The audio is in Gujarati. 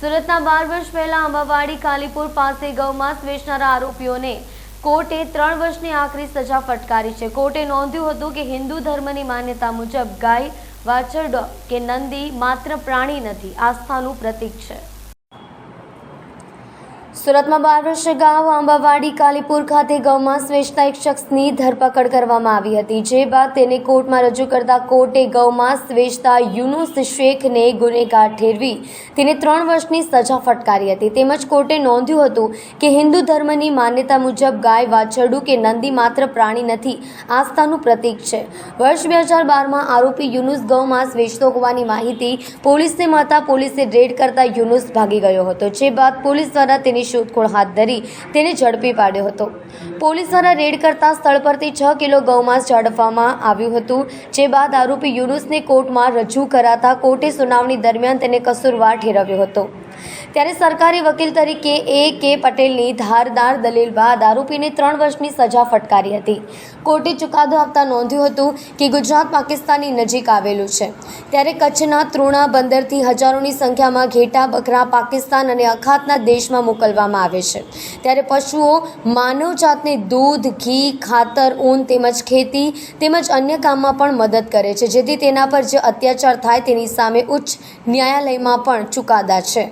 સુરતના બાર વર્ષ પહેલા આંબાવાડી કાલીપુર પાસે ગૌમાંસ વેચનારા આરોપીઓને કોર્ટે ત્રણ વર્ષની આખરી સજા ફટકારી છે. કોર્ટે નોંધ્યું હતું કે હિન્દુ ધર્મની માન્યતા મુજબ ગાય, વાછરડો કે નંદી માત્ર પ્રાણી નથી. આસ્થાનું પ્રતીક છે. સુરતમાં બાર વર્ષ અગાઉ આંબાવાડી કાલીપુર ખાતે ગૌમાંસ વેચતા એક શખ્સની ધરપકડ કરવામાં આવી હતી, જે બાદ તેને કોર્ટમાં રજૂ કરતા કોર્ટે ગૌમાંસ વેચતા યુનુસ શેખને ગુનેગાર ઠેરવી તેને ત્રણ વર્ષની સજા ફટકારી હતી. તેમજ કોર્ટે નોંધ્યું હતું કે હિન્દુ ધર્મની માન્યતા મુજબ ગાય, વાછરડું કે નંદી માત્ર પ્રાણી નથી, આસ્થાનું પ્રતીક છે. વર્ષ બે હજાર બારમાં આરોપી યુનુસ ગૌમાંસ વેચતો હોવાની માહિતી પોલીસને મળતા પોલીસે રેડ કરતા યુનુસ ભાગી ગયો હતો, જે બાદ પોલીસ દ્વારા તેની શોધખોળ હાથ ધરી તેને ઝડપી પાડ્યો હતો. પોલીસ દ્વારા રેડ કરતા સ્થળ પરથી છ કિલો ગૌમાંસ ઝડપવામાં આવ્યું હતું, જે બાદ આરોપી યુનુસને કોર્ટમાં રજૂ કરાતા કોર્ટે સુનાવણી દરમિયાન તેને કસૂરવાર ઠેરવ્યો હતો. ત્યારે સરકારી વકીલ તરીકે એ કે પટેલની ધારદાર દલીલ બાદ આરોપીને ત્રણ વર્ષની સજા ફટકારી હતી. કોર્ટે ચુકાદો આપતા નોંધ્યું હતું કે ગુજરાત પાકિસ્તાનની નજીક આવેલું છે. ત્યારે કચ્છના તૃણા બંદરથી હજારોની સંખ્યામાં ઘેટા બકરા પાકિસ્તાન અને અખાતના દેશમાં મોકલવામાં આવે છે. ત્યારે પશુઓ માનવજાતને દૂધ, ઘી, ખાતર, ઊન તેમજ ખેતી તેમજ અન્ય કામમાં પણ મદદ કરે છે. જેથી તેના પર જે અત્યાચાર થાય તેની સામે ઉચ્ચ ન્યાયાલયમાં પણ ચુકાદા છે.